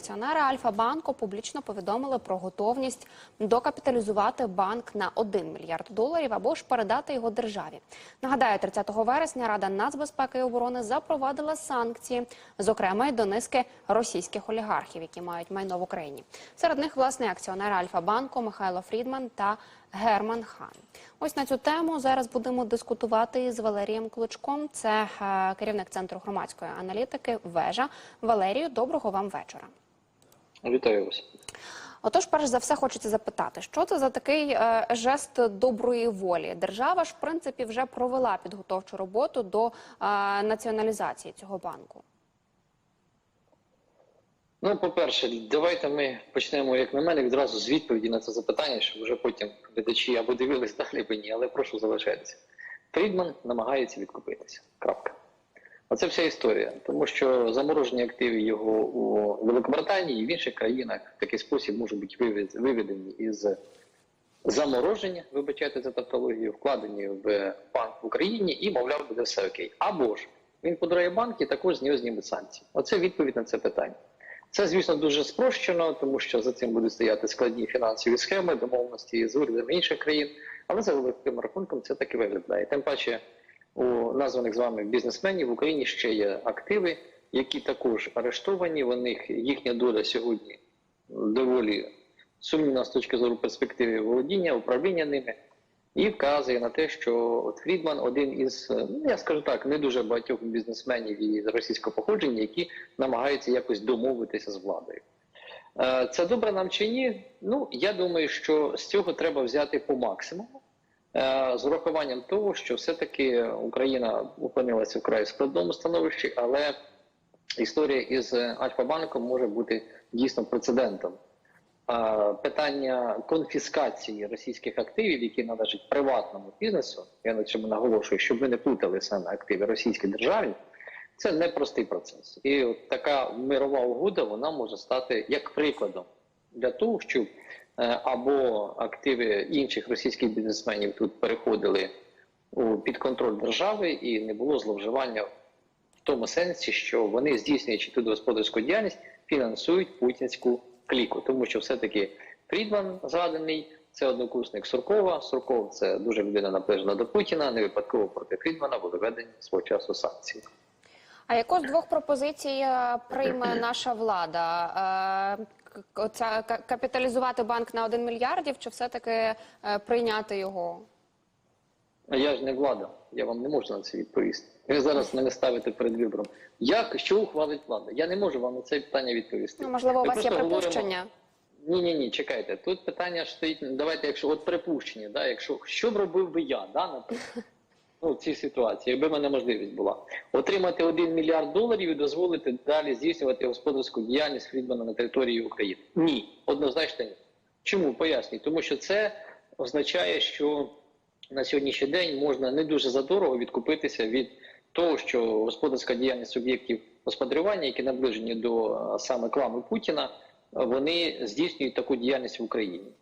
Акціонери Альфа-банку публічно повідомили про готовність докапіталізувати банк на 1 мільярд доларів або ж передати його державі. Нагадаю, 30 вересня Рада нацбезпеки і оборони запровадила санкції, зокрема й до низки російських олігархів, які мають майно в Україні. Серед них власне акціонери Альфа-банку Михайло Фрідман та Герман Хан. Ось на цю тему зараз будемо дискутувати з Валерієм Кличком. Це е, керівник центру громадської аналітики Вежа. Валерію, доброго вам вечора. Вітаю вас. Отож, перш за все, хочеться запитати, що це за такий е, жест доброї волі? Держава ж, в принципі, вже провела підготовчу роботу до е, націоналізації цього банку. Ну, по-перше, давайте ми почнемо, як на мене, відразу з відповіді на це запитання, щоб вже потім глядачі або дивились далі, або ні, але прошу залишайтеся. Фрідман намагається відкупитися. Крапка. Оце вся історія. Тому що заморожені активи його у Великобританії і в інших країнах в такий спосіб можуть бути виведені із замороження, вибачайте за тавтологію, вкладені в банк в Україні і, мовляв, буде все окей. Або ж він подарує банк і також з нього знімуть санкції. Оце відповідь на це питання. Це, звісно, дуже спрощено, тому що за цим будуть стояти складні фінансові схеми, домовленості з урядами інших країн. Але за великим рахунком це так і виглядає. Тим паче у названих з вами бізнесменів в Україні ще є активи, які також арештовані. Них їхня доля сьогодні доволі сумнівна з точки зору перспективи володіння, управління ними. І вказує на те, що от Фрідман один із, ну я скажу так, не дуже багатьох бізнесменів із російського походження, які намагаються якось домовитися з владою. Е, Це добре нам чи ні? Ну я думаю, що з цього треба взяти по максимуму, з урахуванням того, що все-таки Україна опинилася в край складному становищі, але історія із Альфа-банком може бути дійсно прецедентом. Питання конфіскації російських активів, які належать приватному бізнесу, я на цьому наголошую, щоб ми не плутали саме активи російській державі, це непростий процес. І от така мирова угода вона може стати як прикладом для того, щоб е, або активи інших російських бізнесменів тут переходили під контроль держави і не було зловживання в тому сенсі, що вони здійснюючи тут господарську діяльність, фінансують путінську кліку, тому що все-таки Фрідман згаданий, це однокурсник Суркова. Сурков це дуже людина наближена до Путіна. Не випадково проти Фрідмана були введені свого часу санкції. А яку з двох пропозицій е, прийме наша влада? Оця капіталізувати банк на 1 мільярдів, чи все-таки е, прийняти його? А я ж не влада, я вам не можу на це відповісти. Ви зараз мене ставите перед вибором. Як що ухвалить влада? Я не можу вам на це питання відповісти. Ну, можливо, у вас є припущення. Ні, ні, ні, чекайте. Тут питання ж стоїть. Давайте, якщо от припущення, да, якщо що б робив би я, да, наприклад, ну, в цій ситуації, якби в мене можливість була отримати 1 мільярд доларів і дозволити далі здійснювати господарську діяльність Фрідмана на території України. Ні, однозначно ні. Чому пояснюю? Тому що це означає, що на сьогоднішній день можна не дуже задорого відкупитися від того, що господарська діяльність суб'єктів господарювання, які наближені до саме клану Путіна, вони здійснюють таку діяльність в Україні.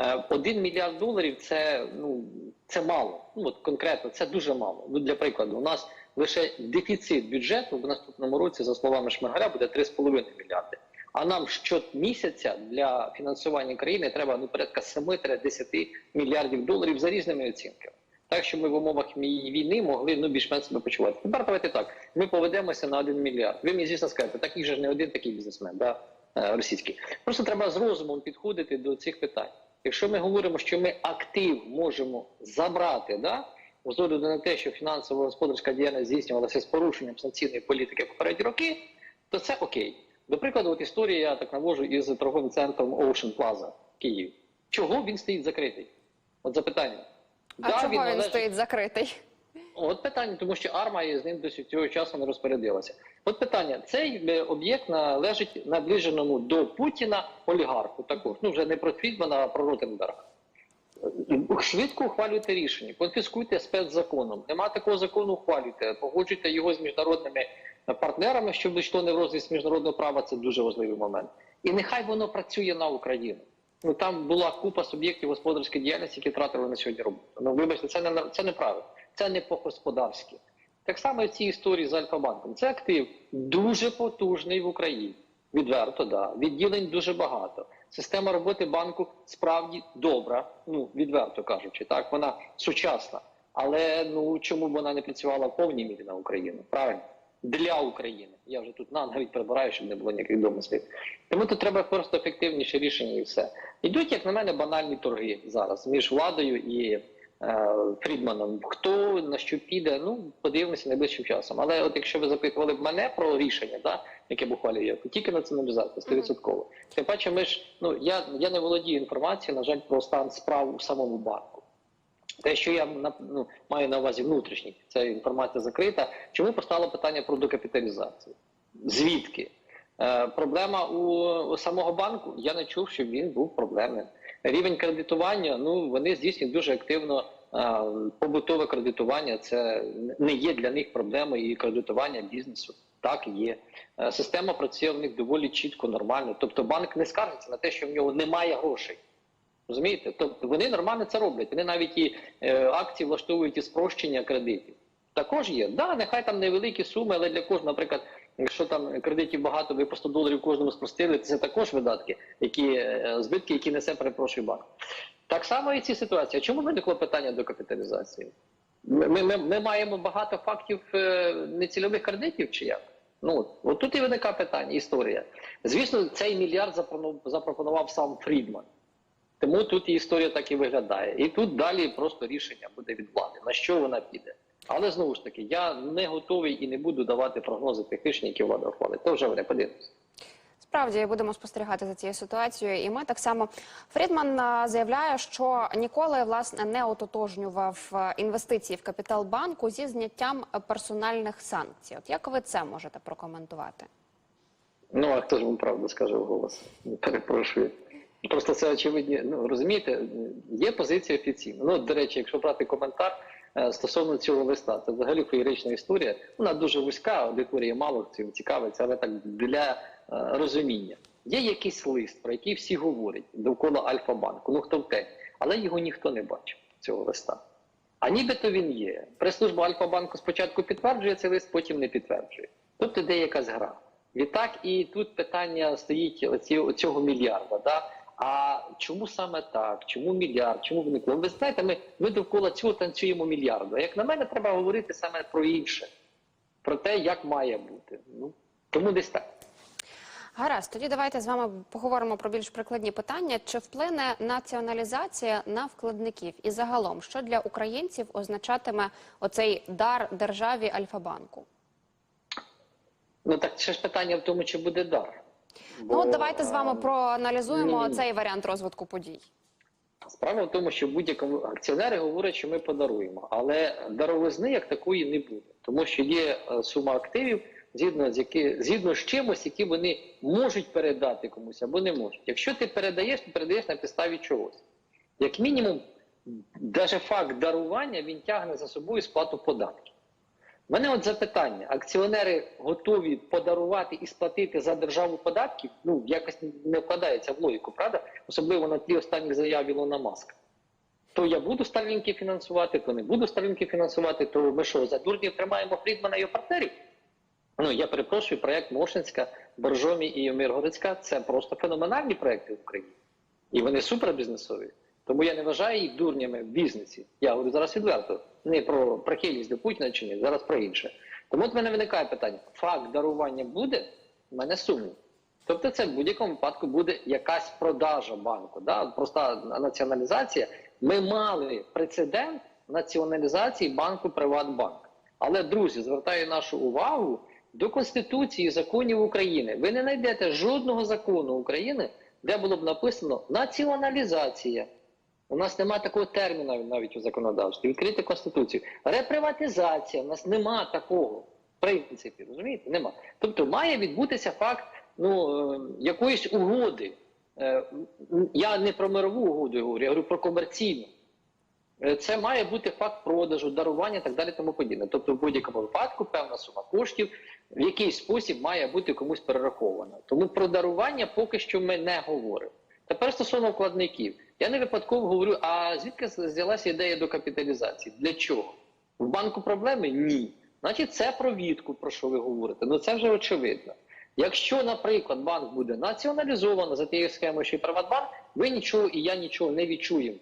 Е, Один мільярд доларів це ну це мало. Ну от конкретно це дуже мало. Ну для прикладу, у нас лише дефіцит бюджету в наступному році, за словами Шмигаля, буде 3,5 мільярди. А нам щомісяця для фінансування країни треба ну порядка 7-10 мільярдів доларів за різними оцінками. Так що ми в умовах війни могли ну більш-менш себе почувати. Тепер давайте так. Ми поведемося на 1 мільярд. Ви мені звісно скажете, такий же ж не один такий бізнесмен, да, е, російський. Просто треба з розумом підходити до цих питань. Якщо ми говоримо, що ми актив можемо забрати, да, з огляду на те, що фінансово-господарська діяльність здійснювалася з порушенням санкційної політики попередні роки, то це окей. До прикладу, от історія я так навожу із торговим центром Ocean Plaza в Києві. Чого він стоїть закритий? От запитання. А Да, чого він, належить- стоїть закритий? От питання, тому що армія з ним до цього часу не розпорядилася. От питання: цей е, об'єкт належить наближеному до Путіна олігарху. Також ну вже не про Фрідмана, а про Ротенберга. Е, Швидко ухвалюйте рішення, конфіскуйте спецзаконом. Нема такого закону, ухвалюйте, погоджуйте його з міжнародними партнерами, щоб дійшло не в розріз міжнародного права. Це дуже важливий момент. І нехай воно працює на Україну. Ну там була купа суб'єктів господарської діяльності, які втратили на сьогодні роботу. Ну вибачте, це не це неправильно, це не по-господарськи. Так само і цій історії з Альфа-банком. Це актив дуже потужний в Україні. Відверто, да. Відділень дуже багато. Система роботи банку справді добра, ну відверто кажучи, так вона сучасна. Але ну чому б вона не працювала в повній мірі на Україну? Правильно? Для України. Я вже тут на навіть прибираю, щоб не було ніяких домислів. Тому тут треба просто ефективніше рішення і все. Йдуть, як на мене, банальні торги зараз між владою і Фрідманом. Хто на що піде, ну подивимося найближчим часом. Але от якщо ви запитували б мене про рішення, да, яке б ухвалює, то тільки націоналізація 100%. Тим паче, ми ж ну я, я не володію інформацією, на жаль, про стан справ у самому банку. Те, що я ну, маю на увазі внутрішній, ця інформація закрита. Чому постало питання про докапіталізацію? Звідки? Е, проблема у, у самого банку. Я не чув, щоб він був проблемним. Рівень кредитування. Ну вони здійснюють дуже активно побутове кредитування. Це не є для них проблемою і кредитування бізнесу. Так є. Е, система працює в них доволі чітко, нормально. Тобто банк не скаржиться на те, що в нього немає грошей. Розумієте? Тобто вони нормально це роблять. Вони навіть і е, акції влаштовують і спрощення кредитів. Також є. Да, нехай там невеликі суми, але для кожного, наприклад, якщо там кредитів багато, ви 100 доларів кожному спростили, це також видатки, які е, збитки, які несе, перепрошую банк. Так само і ці ситуації. А Чому виникло питання до капіталізації? Ми, ми, ми, маємо багато фактів е, нецільових кредитів чи як? Ну от, тут і виникає питання, історія. Звісно, цей мільярд запропонував сам Фрідман. Тому тут і історія так і виглядає. І тут далі просто рішення буде від влади, на що вона піде. Але знову ж таки, я не готовий і не буду давати прогнози тих рішень, які влада ухвалить. То вже вони подивимося. Справді будемо спостерігати за цією ситуацією, і ми так само Фрідман заявляє, що ніколи власне не ототожнював інвестиції в капітал банку зі зняттям персональних санкцій. От як ви це можете прокоментувати? Ну а хто ж вам правду скаже вголос? Перепрошую. Просто це очевидні. Ну розумієте, є позиція офіційна. Ну, до речі, якщо брати коментар е, стосовно цього листа, це взагалі феєрична історія. Вона дуже вузька, аудиторія мало цим цікавиться, але так для е, розуміння. Є якийсь лист, про який всі говорять довкола Альфа-банку. Ну хто в темі, але його ніхто не бачив цього листа. А нібито він є. Прес-служба Альфа-банку спочатку підтверджує цей лист, потім не підтверджує. Тобто де якась гра. Відтак, і тут питання стоїть оці, цього мільярда. Да? А чому саме так? Чому мільярд? Чому виникло? Ви знаєте, ми, ми довкола цього танцюємо мільярду. А як на мене, треба говорити саме про інше, про те, як має бути. Ну тому десь так. Гаразд, тоді давайте з вами поговоримо про більш прикладні питання. Чи вплине націоналізація на вкладників? І загалом, що для українців означатиме оцей дар державі Альфа-банку? Ну так ще ж питання в тому, чи буде дар. Ну от давайте з вами проаналізуємо ні. цей варіант розвитку подій. Справа в тому, що будь-якому акціонери говорять, що ми подаруємо, але даровизни як такої не буде, тому що є е, сума активів, згідно з які згідно з чимось, які вони можуть передати комусь або не можуть. Якщо ти передаєш, ти передаєш на підставі чогось. Як мінімум, навіть факт дарування він тягне за собою сплату податків. Мене от запитання: акціонери готові подарувати і сплатити за державу податків? Ну якось не вкладається в логіку, правда? Особливо на тлі останніх заяв Ілона Маска. То я буду Старлінки фінансувати, то не буду Старлінки фінансувати, то ми що, за дурнів тримаємо Фрідмана і його партнерів? Ну я перепрошую, проект Мошинська, Боржомі і Миргородська це просто феноменальні проекти в Україні. І вони супербізнесові. Тому я не вважаю їх дурнями в бізнесі. Я говорю зараз відверто. Не про прихильність до Путіна чи ні, зараз про інше. Тому от в мене виникає питання: факт дарування буде? У мене сумнів. Тобто, це в будь-якому випадку буде якась продажа банку. Да? Проста націоналізація. Ми мали прецедент націоналізації банку Приватбанк. Але, друзі, звертаю нашу увагу до Конституції законів України. Ви не знайдете жодного закону України, де було б написано націоналізація. У нас немає такого терміну навіть у законодавстві. Відкрити конституцію. Реприватизація. У нас нема такого. В принципі, розумієте? Нема. Тобто має відбутися факт ну, е, якоїсь угоди. Е, Я не про мирову угоду говорю, я говорю про комерційну. Е, Це має бути факт продажу, дарування і так далі, тому подібне. Тобто, в будь-якому випадку певна сума коштів в якийсь спосіб має бути комусь перерахована. Тому про дарування поки що ми не говоримо. Тепер стосовно вкладників, я не випадково говорю, а звідки взялася ідея до капіталізації? Для чого? В банку проблеми? Ні. Значить, це про відкуп, про що ви говорите. Ну це вже очевидно. Якщо, наприклад, банк буде націоналізовано за тією схемою, що і Приватбанк, ви нічого і я нічого не відчуємо.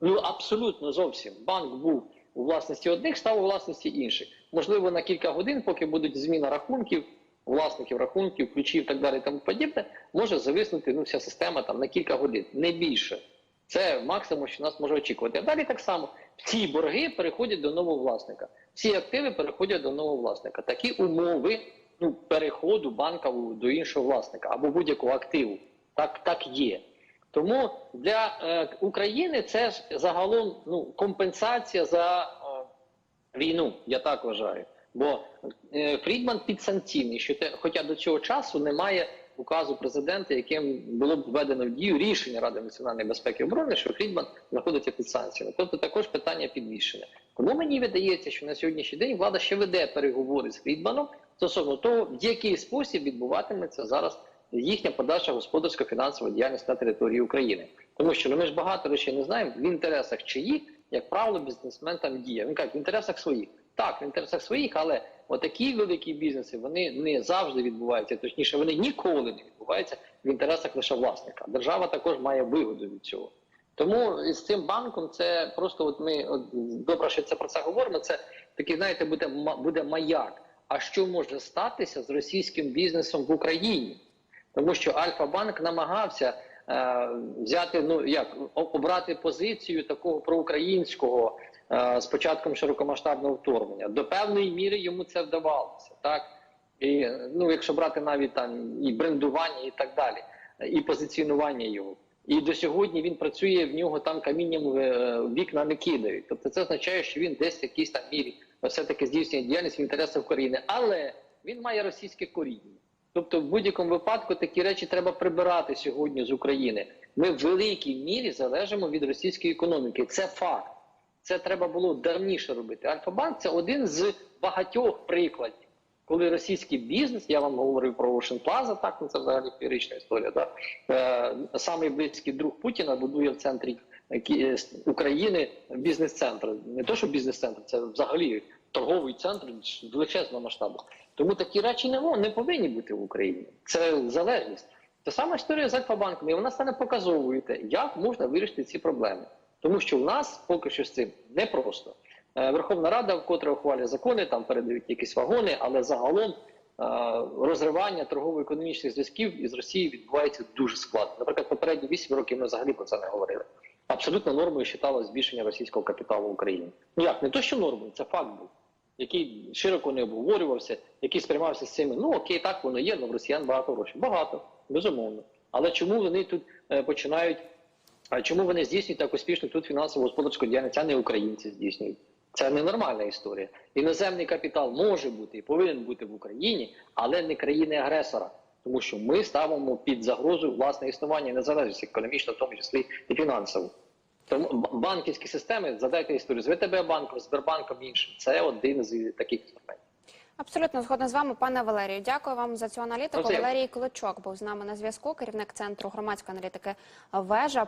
Ну абсолютно зовсім. Банк був у власності одних, став у власності інших. Можливо, на кілька годин, поки будуть зміна рахунків, власників рахунків, ключів і так далі, тому подібне, може зависнути ну, вся система там на кілька годин, не більше. Це максимум, що нас може очікувати. А далі так само всі борги переходять до нового власника, всі активи переходять до нового власника. Такі умови ну, переходу банка до іншого власника або будь-якого активу. Так, так є. Тому для е, України це ж загалом ну, компенсація за е, війну, я так вважаю. Бо е, Фрідман підсанкційний, що те, хоча до цього часу немає указу президента, яким було б введено в дію рішення Ради національної безпеки і оборони, що Фрідман знаходиться під санкціями. Тобто також питання підвішене. Тому мені видається, що на сьогоднішній день влада ще веде переговори з Фрідманом стосовно того, в який спосіб відбуватиметься зараз їхня подальша господарська фінансова діяльність на території України. Тому що ну, ми ж багато речей не знаємо в інтересах чиїх, як правило, бізнесмен там діє. Він каже, в інтересах своїх. Так, в інтересах своїх, але отакі великі бізнеси вони не завжди відбуваються, точніше, вони ніколи не відбуваються в інтересах лише власника. Держава також має вигоду від цього. Тому з цим банком це просто от ми от, добре, що це про це говоримо. Це такий, знаєте, буде буде маяк. А що може статися з російським бізнесом в Україні? Тому що Альфа-банк намагався е, взяти, ну як обрати позицію такого проукраїнського з початком широкомасштабного вторгнення. До певної міри йому це вдавалося, так і ну, якщо брати навіть там і брендування, і так далі, і позиціонування його. І до сьогодні він працює в нього там камінням е, вікна не кидають. Тобто це означає, що він десь в якійсь там мірі все-таки здійснює діяльність в інтересах України, але він має російське коріння. Тобто, в будь-якому випадку такі речі треба прибирати сьогодні з України. Ми в великій мірі залежимо від російської економіки. Це факт. Це треба було давніше робити. Альфа-банк це один з багатьох прикладів, коли російський бізнес, я вам говорив про Ocean Plaza, так ну це взагалі феєрична історія. Так? Е, самий близький друг Путіна будує в центрі е, е, України бізнес-центр. Не то, що бізнес-центр, це взагалі торговий центр величезного масштабу. Тому такі речі не, не повинні бути в Україні. Це залежність. Та сама історія з Альфа-банком, і вона стане показовою, як можна вирішити ці проблеми. Тому що в нас поки що з цим непросто. Е, Верховна Рада, вкотре ухвалює закони, там передають якісь вагони, але загалом е, розривання торгово-економічних зв'язків із Росією відбувається дуже складно. Наприклад, попередні 8 років ми взагалі про це не говорили. Абсолютно нормою вважалося збільшення російського капіталу в Україні. Ну як, не то, що нормою, це факт був, який широко не обговорювався, який сприймався з цими. Ну окей, так воно є, але в росіян багато грошей. Багато, безумовно. Але чому вони тут е, починають а чому вони здійснюють так успішно тут фінансово господарську діяльність, а не українці здійснюють? Це ненормальна історія. Іноземний капітал може бути і повинен бути в Україні, але не країни-агресора. Тому що ми ставимо під загрозу власне існування і незалежність економічно, в тому числі і фінансово. Тому банківські системи, задайте історію з ВТБ банком, Сбербанком іншим. Це один з таких інструментів. Абсолютно згодна з вами, пане Валерію. Дякую вам за цю аналітику. Валерій Кличок був з нами на зв'язку, керівник центру громадської аналітики Вежа.